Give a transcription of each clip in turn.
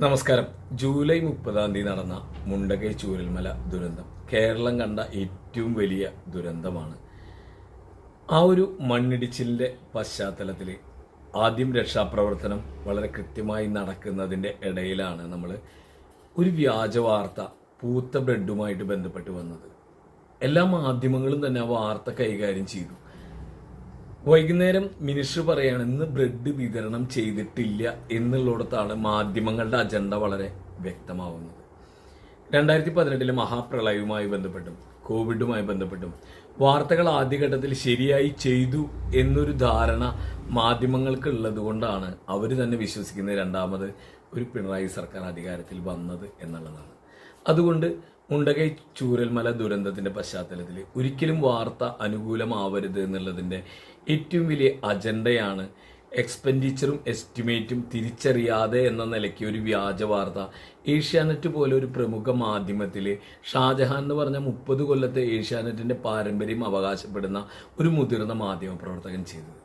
നമസ്കാരം. ജൂലൈ മുപ്പതാം തീയതി നടന്ന മുണ്ടകൈ ചൂരൽമല ദുരന്തം. കേരളം കണ്ട ഏറ്റവും വലിയ ദുരന്തമാണ്. ആ ഒരു മണ്ണിടിച്ചിലിന്റെ പശ്ചാത്തലത്തിൽ ആദ്യം രക്ഷാപ്രവർത്തനം വളരെ കൃത്യമായി നടക്കുന്നതിന്റെ ഇടയിലാണ് നമ്മൾ ഒരു വ്യാജ വാർത്ത പൂത്ത ബ്രെഡുമായിട്ട് ബന്ധപ്പെട്ട് വന്നത്. എല്ലാ മാധ്യമങ്ങളും തന്നെ ആ വാർത്ത കൈകാര്യം ചെയ്തു. വൈകുന്നേരം മിനിസ്റ്റർ പറയാണ് ഇന്ന് ബ്രെഡ് വിതരണം ചെയ്തിട്ടില്ല എന്നുള്ളിടത്താണ് മാധ്യമങ്ങളുടെ അജണ്ട വളരെ വ്യക്തമാവുന്നത്. രണ്ടായിരത്തി പതിനെട്ടിലെ മഹാപ്രളയവുമായി ബന്ധപ്പെട്ടും കോവിഡുമായി ബന്ധപ്പെട്ടും വാർത്തകൾ ആദ്യഘട്ടത്തിൽ ശരിയായി ചെയ്തു എന്നൊരു ധാരണ മാധ്യമങ്ങൾക്ക് ഉള്ളത് കൊണ്ടാണ് അവർ തന്നെ വിശ്വസിക്കുന്നത് രണ്ടാമത് ഒരു പിണറായി സർക്കാർ അധികാരത്തിൽ വന്നത് എന്നുള്ളതാണ്. അതുകൊണ്ട് മുണ്ടകൈ ചൂരൽമല ദുരന്തത്തിന്റെ പശ്ചാത്തലത്തിൽ ഒരിക്കലും വാർത്ത അനുകൂലമാവരുത് എന്നുള്ളതിന്റെ ഏറ്റവും വലിയ അജണ്ടയാണ് എക്സ്പെൻഡിച്ചറും എസ്റ്റിമേറ്റും തിരിച്ചറിയാതെ എന്ന നിലയ്ക്ക് ഒരു വ്യാജ വാർത്ത ഏഷ്യാനെറ്റ് പോലെ ഒരു പ്രമുഖ മാധ്യമത്തിൽ ഷാജഹാൻ എന്ന് പറഞ്ഞ മുപ്പത് കൊല്ലത്തെ ഏഷ്യാനെറ്റിന്റെ പാരമ്പര്യം അവകാശപ്പെടുന്ന ഒരു മുതിർന്ന മാധ്യമ പ്രവർത്തകൻ ചെയ്തത്.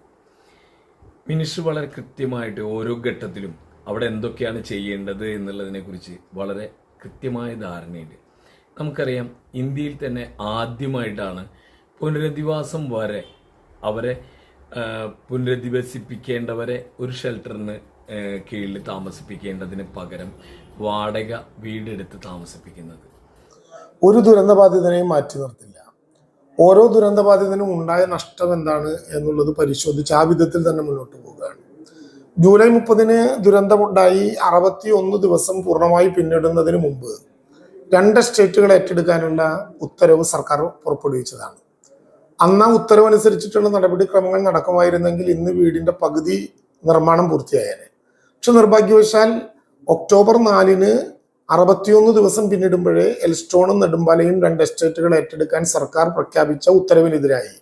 മിനിസ്റ്റർ വളരെ കൃത്യമായിട്ട് ഓരോ ഘട്ടത്തിലും അവിടെ എന്തൊക്കെയാണ് ചെയ്യേണ്ടത് എന്നുള്ളതിനെക്കുറിച്ച് വളരെ കൃത്യമായ ധാരണയുണ്ട്. നമുക്കറിയാം ഇന്ത്യയിൽ തന്നെ ആദ്യമായിട്ടാണ് പുനരധിവാസം വരെ അവരെ പുനരധിവസിപ്പിക്കേണ്ടവരെ ഒരു ഷെൽട്ടറിന് കീഴിൽ താമസിപ്പിക്കേണ്ടതിന് പകരം വാടക വീടെടുത്ത് താമസിപ്പിക്കുന്നത്. ഒരു ദുരന്തബാധിതനെയും മാറ്റി നിർത്തില്ല. ഓരോ ദുരന്തബാധിതനും ഉണ്ടായ നഷ്ടം എന്താണ് എന്നുള്ളത് പരിശോധിച്ച് ആ വിധത്തിൽ തന്നെ മുന്നോട്ട് പോവുകയാണ്. ജൂലൈ മുപ്പതിന് ദുരന്തമുണ്ടായി അറുപത്തി ഒന്ന് ദിവസം പൂർണമായി പിന്നിടുന്നതിന് മുമ്പ് രണ്ട് സ്റ്റേറ്റുകൾ ഏറ്റെടുക്കാനുള്ള ഉത്തരവ് സർക്കാർ പുറപ്പെടുവിച്ചതാണ്. അന്ന് ആ ഉത്തരവനുസരിച്ചിട്ടുള്ള നടപടിക്രമങ്ങൾ നടക്കുമായിരുന്നെങ്കിൽ ഇന്ന് വീടിന്റെ പകുതി നിർമ്മാണം പൂർത്തിയായേനെ. പക്ഷെ നിർഭാഗ്യവശാൽ ഒക്ടോബർ നാലിന് അറുപത്തിയൊന്ന് ദിവസം പിന്നിടുമ്പോഴേ എൽസ്റ്റോണും നെടുമ്പാലയും രണ്ട് എസ്റ്റേറ്റുകൾ ഏറ്റെടുക്കാൻ സർക്കാർ പ്രഖ്യാപിച്ച ഉത്തരവിനെതിരായി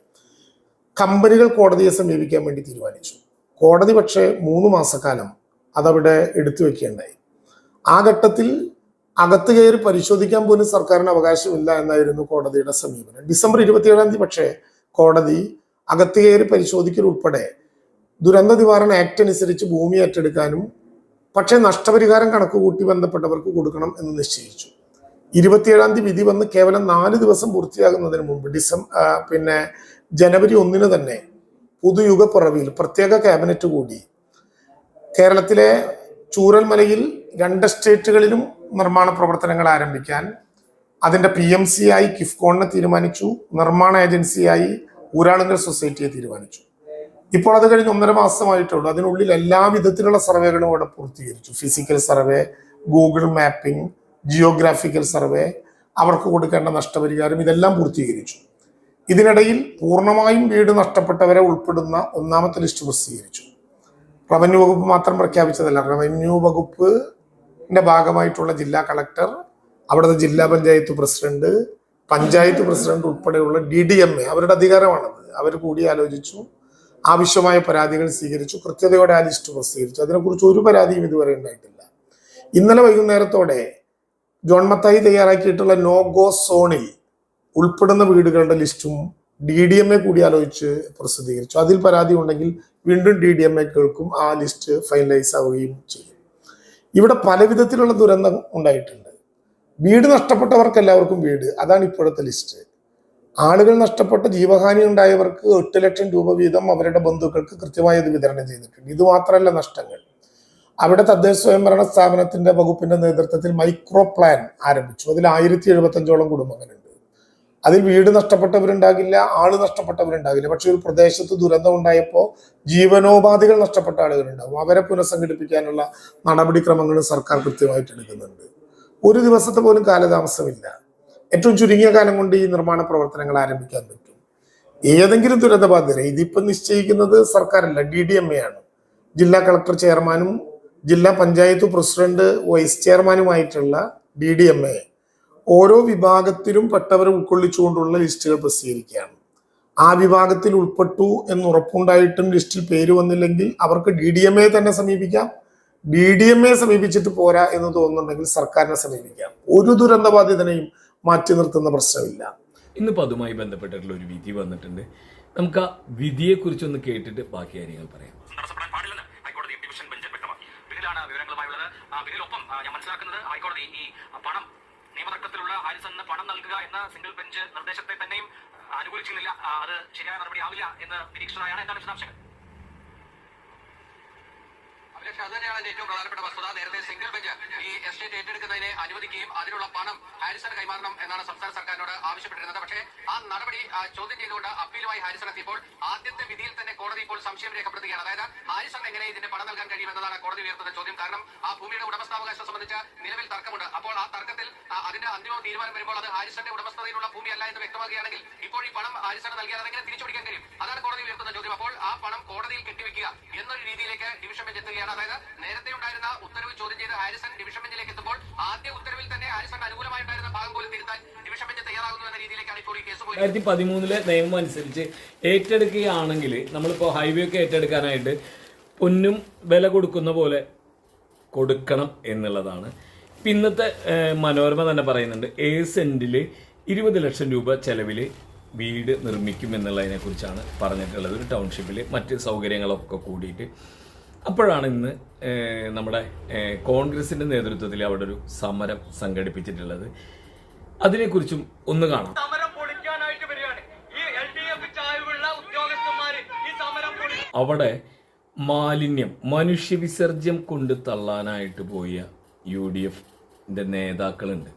കമ്പനികൾ കോടതിയെ സമീപിക്കാൻ വേണ്ടി തീരുമാനിച്ചു. കോടതി പക്ഷേ മൂന്ന് മാസക്കാലം അതവിടെ എടുത്തു വെക്കുകയുണ്ടായി ആ ഘട്ടത്തിൽ അകത്ത് കയറി പരിശോധിക്കാൻ പോലും സർക്കാരിന് അവകാശമില്ല എന്നായിരുന്നു കോടതിയുടെ സമീപനം. ഡിസംബർ ഇരുപത്തിയേഴാം തീയതി പക്ഷേ കോടതി അകത്ത് കയറി പരിശോധിക്കൽ ഉൾപ്പെടെ ദുരന്ത നിവാരണ ആക്ട് അനുസരിച്ച് ഭൂമി ഏറ്റെടുക്കാനും പക്ഷേ നഷ്ടപരിഹാരം കണക്ക് കൂട്ടി ബന്ധപ്പെട്ടവർക്ക് കൊടുക്കണം എന്ന് നിശ്ചയിച്ചു. ഇരുപത്തിയേഴാം തീയതി വിധി വന്ന് കേവലം നാല് ദിവസം പൂർത്തിയാകുന്നതിന് മുമ്പ് ഡിസംബർ പിന്നെ ജനുവരി ഒന്നിന് തന്നെ പുതുയുഗപ്പുറവിൽ പ്രത്യേക ക്യാബിനറ്റ് കൂടി കേരളത്തിലെ ചൂരൽമലയിൽ രണ്ട് സ്റ്റേറ്റുകളിലും നിർമ്മാണ പ്രവർത്തനങ്ങൾ ആരംഭിക്കാൻ അതിന്റെ പി എം സി ആയി കിഫ്കോണിനെ തീരുമാനിച്ചു നിർമ്മാണ ഏജൻസിയായി ഊരാളുങ്കൽ സൊസൈറ്റിയെ തീരുമാനിച്ചു. ഇപ്പോൾ അത് കഴിഞ്ഞ് ഒന്നര മാസമായിട്ടുള്ളൂ. അതിനുള്ളിൽ എല്ലാ വിധത്തിലുള്ള സർവേകളും അവിടെ പൂർത്തീകരിച്ചു. Physical survey Google mapping geographical survey അവർക്ക് കൊടുക്കേണ്ട നഷ്ടപരിഹാരം ഇതെല്ലാം പൂർത്തീകരിച്ചു. ഇതിനിടയിൽ പൂർണമായും വീട് നഷ്ടപ്പെട്ടവരെ ഉൾപ്പെടുന്ന ഒന്നാമത്തെ ലിസ്റ്റ് പ്രസിദ്ധീകരിച്ചു. റവന്യൂ വകുപ്പ് മാത്രം പ്രഖ്യാപിച്ചതല്ല. റവന്യൂ വകുപ്പിന്റെ ഭാഗമായിട്ടുള്ള ജില്ലാ കളക്ടർ അവിടുത്തെ ജില്ലാ പഞ്ചായത്ത് പ്രസിഡന്റ് പഞ്ചായത്ത് പ്രസിഡന്റ് ഉൾപ്പെടെയുള്ള ഡി ഡി എം എ അവരുടെ അധികാരമാണത്. അവർ കൂടി ആലോചിച്ചു ആവശ്യമായ പരാതികൾ സ്വീകരിച്ചു കൃത്യതയോടെ ആ ലിസ്റ്റ് പ്രസിദ്ധീകരിച്ചു. അതിനെക്കുറിച്ച് ഒരു പരാതിയും ഇതുവരെ ഉണ്ടായിട്ടില്ല. ഇന്നലെ വൈകുന്നേരത്തോടെ ജോൺ മത്തായി തയ്യാറാക്കിയിട്ടുള്ള നോ ഗോ സോണിൽ ഉൾപ്പെടുന്ന വീടുകളുടെ ലിസ്റ്റും ഡി ഡി എം എ കൂടി ആലോചിച്ച് പ്രസിദ്ധീകരിച്ചു. അതിൽ പരാതി ഉണ്ടെങ്കിൽ വീണ്ടും ഡി ഡി എം എകൾക്കും ആ ലിസ്റ്റ് ഫൈനലൈസ് ആവുകയും ചെയ്യും. ഇവിടെ പല വിധത്തിലുള്ള ദുരന്തം ഉണ്ടായിട്ടുണ്ട്. വീട് നഷ്ടപ്പെട്ടവർക്ക് എല്ലാവർക്കും വീട്. അതാണ് ഇപ്പോഴത്തെ ലിസ്റ്റ്. ആളുകൾ നഷ്ടപ്പെട്ട ജീവഹാനി ഉണ്ടായവർക്ക് എട്ട് ലക്ഷം രൂപ വീതം അവരുടെ ബന്ധുക്കൾക്ക് കൃത്യമായി അത് വിതരണം ചെയ്തിട്ടുണ്ട്. ഇത് മാത്രമല്ല നഷ്ടങ്ങൾ. അവിടെ തദ്ദേശ സ്വയംഭരണ സ്ഥാപനത്തിന്റെ വകുപ്പിന്റെ നേതൃത്വത്തിൽ മൈക്രോ പ്ലാൻ ആരംഭിച്ചു. അതിൽ ആയിരത്തി എഴുപത്തഞ്ചോളം കുടുംബങ്ങളുണ്ട്. അതിൽ വീട് നഷ്ടപ്പെട്ടവരുണ്ടാകില്ല ആൾ നഷ്ടപ്പെട്ടവരുണ്ടാകില്ല. പക്ഷെ ഒരു പ്രദേശത്ത് ദുരന്തം ഉണ്ടായപ്പോൾ ജീവനോപാധികൾ നഷ്ടപ്പെട്ട ആളുകളുണ്ടാവും അവരെ പുനഃസംഘടിപ്പിക്കാനുള്ള നടപടിക്രമങ്ങൾ സർക്കാർ കൃത്യമായിട്ട് എടുക്കുന്നുണ്ട്. ഒരു ദിവസത്തെ പോലും കാലതാമസമില്ല. ഏറ്റവും ചുരുങ്ങിയ കാലം കൊണ്ട് ഈ നിർമ്മാണ പ്രവർത്തനങ്ങൾ ആരംഭിക്കാൻ പറ്റും. ഏതെങ്കിലും ദുരന്തബാധിതരെ ഇതിപ്പം നിശ്ചയിക്കുന്നത് സർക്കാരല്ല ഡി ഡി എം എ ആണ്. ജില്ലാ കളക്ടർ ചെയർമാനും ജില്ലാ പഞ്ചായത്ത് പ്രസിഡന്റ് വൈസ് ചെയർമാനുമായിട്ടുള്ള ഡി ഡി എം എ. ഓരോ വിഭാഗത്തിലും പെട്ടവരെ ഉൾക്കൊള്ളിച്ചുകൊണ്ടുള്ള ലിസ്റ്റുകൾ പ്രസിദ്ധീകരിക്കുകയാണ്. ആ വിഭാഗത്തിൽ ഉൾപ്പെട്ടു എന്ന് ഉറപ്പുണ്ടായിട്ടും ലിസ്റ്റിൽ പേര് വന്നില്ലെങ്കിൽ അവർക്ക് ഡി ഡി എം എ തന്നെ സമീപിക്കാം. ഡി ഡി എം എ സമീപിച്ചിട്ട് പോരാ എന്ന് തോന്നുന്നുണ്ടെങ്കിൽ സർക്കാരിനെ സമീപിക്കാം. ഒരു ദുരന്തബാധിതനെയും മാറ്റി നിർത്തുന്ന പ്രശ്നമില്ല. ഇന്നിപ്പോൾ അതുമായി ബന്ധപ്പെട്ടിട്ടുള്ള ഒരു വിധി വന്നിട്ടുണ്ട്. നമുക്ക് ആ വിധിയെക്കുറിച്ചൊന്ന് കേട്ടിട്ട് ബാക്കി കാര്യങ്ങൾ പറയാം. പിന്നിലാണ് വിവരങ്ങളുമായുള്ളത്. ബില്ലിലൊപ്പം ഞാൻ മനസ്സിലാക്കുന്നത് ഹൈക്കോടതി ഈ പണം നിയമതർക്കത്തിലുള്ള ഹാരിസണിന് പണം നൽകുക എന്ന സിംഗിൾ ബെഞ്ച് നിർദ്ദേശത്തെ തന്നെയും അനുകൂലിച്ചിരുന്നില്ല. അത് ശരിയായ നടപടി ആവില്ല എന്ന് നിരീക്ഷണമായാണ് എന്താണ് വിശദാംശങ്ങൾ. അഭിലാഷ് അത് തന്നെയാണ് ഏറ്റവും പ്രധാനപ്പെട്ട വസ്തുത. നേരത്തെ സിംഗിൾ ബെഞ്ച് ഈ എസ്റ്റേറ്റ് ഏറ്റെടുക്കുന്നതിനെ അനുവദിക്കുകയും അതിനുള്ള പണം ഹാരിസൺ കൈമാറണം എന്നാണ് സംസ്ഥാന സർക്കാരിനോട് ആവശ്യപ്പെട്ടിരുന്നത്. പക്ഷേ ആ നടപടി ചോദ്യം ചെയ്തുകൊണ്ട് അപ്പീലുമായി ഹാരിസൺ എത്തിയപ്പോൾ ആദ്യത്തെ വിധിയിൽ തന്നെ കോടതി ഇപ്പോൾ സംശയം രേഖപ്പെടുത്തുകയാണ്. അതായത് ഹാരിസൺ എങ്ങനെ ഇതിന്റെ പണം നൽകാൻ കഴിയുമെന്നതാണ് കോടതി ഉയർത്തുന്ന ചോദ്യം. കാരണം ആ ഭൂമിയുടെ ഉടമസ്ഥാവകാശം സംബന്ധിച്ച് നിലവിൽ തർക്കമുണ്ട്. അപ്പോൾ ആ തർക്കത്തിൽ അതിന്റെ അന്തിമ തീരുമാനം വരുമ്പോൾ അത് ഹാരിസന്റെ ഉടമസ്ഥതയിലുള്ള ഭൂമിയല്ല എന്ന് വ്യക്തമാക്കുകയാണെങ്കിൽ ഇപ്പോൾ ഈ പണം ഹാരിസണ് നൽകിയാൽ അതെങ്ങനെ തിരിച്ചുപിടിക്കാൻ കഴിയും? അതാണ് കോടതി ഉയർത്തുന്ന ചോദ്യം. അപ്പോൾ ആ പണം കോടതിയിൽ കെട്ടിവെക്കുക എന്നൊരു രീതിയിലേക്ക് ഡിവിഷൻ ബെഞ്ച് എത്തുകയാണ്. അതായത് നേരത്തെ ഉണ്ടായിരുന്ന ഉത്തരവ് ചോദ്യം ചെയ്ത് ഹാരിസൺ ഡിവിഷൻ ബെഞ്ചിലേക്ക് എത്തുമ്പോൾ ആദ്യ ഉത്തരവിൽ തന്നെ ഹാരിസൺ അനുകൂലമായിട്ടുണ്ടായിരുന്ന ഭാഗം പോലും തിരുത്താൻ ഡിവിഷൻ ബെഞ്ച് തയ്യാറാകുന്നു എന്ന രീതിയിലേക്കാണ് ഇപ്പോൾ ഈ കേസ് പോയി രണ്ടായിരത്തി പതിമൂന്നിലെ നിയമം അനുസരിച്ച് ഏറ്റെടുക്കുകയാണെങ്കിൽ നമ്മളിപ്പോൾ ഹൈവേ ഒക്കെ ഏറ്റെടുക്കാനായിട്ട് പൊന്നും വില കൊടുക്കുന്ന പോലെ കൊടുക്കണം എന്നുള്ളതാണ്. ഇപ്പം ഇന്നത്തെ മനോരമ തന്നെ പറയുന്നുണ്ട് എ സെന്റിൽ ഇരുപത് ലക്ഷം രൂപ ചെലവിൽ വീട് നിർമ്മിക്കും എന്നുള്ളതിനെ കുറിച്ചാണ് പറഞ്ഞിട്ടുള്ളത്. ഒരു ടൗൺഷിപ്പിൽ മറ്റ് സൗകര്യങ്ങളൊക്കെ കൂടിയിട്ട് അപ്പോഴാണ് ഇന്ന് നമ്മുടെ കോൺഗ്രസിന്റെ നേതൃത്വത്തിൽ അവിടെ ഒരു സമരം സംഘടിപ്പിച്ചിട്ടുള്ളത്. അതിനെക്കുറിച്ചും ഒന്ന് കാണാം. അവിടെ മാലിന്യം മനുഷ്യവിസർജ്യം കൊണ്ട് തള്ളാനായിട്ട് പോയ യു ഡി എഫിന്റെ നേതാക്കളുണ്ട്.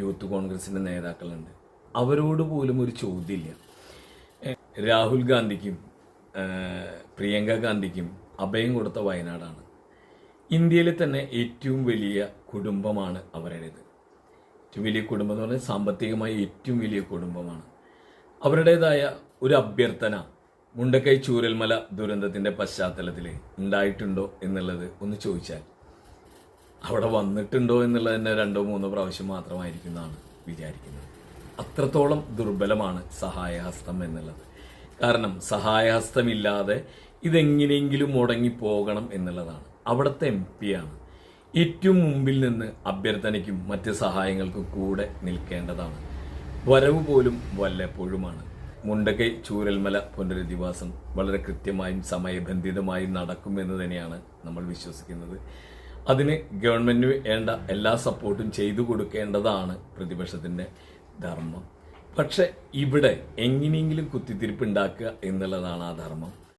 യൂത്ത് കോൺഗ്രസിന്റെ നേതാക്കളുണ്ട്. അവരോട് പോലും ഒരു ചോദ്യമില്ല. രാഹുൽ ഗാന്ധിക്കും പ്രിയങ്ക ഗാന്ധിക്കും അഭയം കൊടുത്ത വയനാടാണ്. ഇന്ത്യയിലെ തന്നെ ഏറ്റവും വലിയ കുടുംബമാണ് അവരുടേത്. ഏറ്റവും വലിയ കുടുംബം എന്ന് പറഞ്ഞാൽ സാമ്പത്തികമായി ഏറ്റവും വലിയ കുടുംബമാണ്. അവരുടേതായ ഒരു അഭ്യർത്ഥന മുണ്ടക്കൈ ചൂരൽമല ദുരന്തത്തിന്റെ പശ്ചാത്തലത്തിൽ ഉണ്ടായിട്ടുണ്ടോ എന്നുള്ളത് ഒന്ന് ചോദിച്ചാൽ അവിടെ വന്നിട്ടുണ്ടോ എന്നുള്ളത് തന്നെ രണ്ടോ മൂന്നോ പ്രാവശ്യം മാത്രമായിരിക്കും എന്നാണ് വിചാരിക്കുന്നത്. അത്രത്തോളം ദുർബലമാണ് സഹായഹസ്തം എന്നുള്ളത്. കാരണം സഹായഹസ്തമില്ലാതെ ഇതെങ്ങനെയെങ്കിലും മുടങ്ങിപ്പോകണം എന്നുള്ളതാണ്. അവിടുത്തെ എം ആണ്. ഏറ്റവും മുമ്പിൽ നിന്ന് അഭ്യർത്ഥനയ്ക്കും മറ്റ് സഹായങ്ങൾക്കും കൂടെ നിൽക്കേണ്ടതാണ്. വരവ് പോലും വല്ലപ്പോഴുമാണ്. മുണ്ടക്കൈ ചൂരൽമല പുനരധിവാസം വളരെ കൃത്യമായും സമയബന്ധിതമായും നടക്കുമെന്ന് തന്നെയാണ് നമ്മൾ വിശ്വസിക്കുന്നത്. അതിന് ഗവൺമെന്റിന് വേണ്ട എല്ലാ സപ്പോർട്ടും ചെയ്തു കൊടുക്കേണ്ടതാണ് പ്രതിപക്ഷത്തിന്റെ ധർമ്മം. പക്ഷെ ഇവിടെ എങ്ങനെയെങ്കിലും കുത്തിത്തിരിപ്പ് ഉണ്ടാക്കുക എന്നുള്ളതാണ് ആ ധർമ്മം.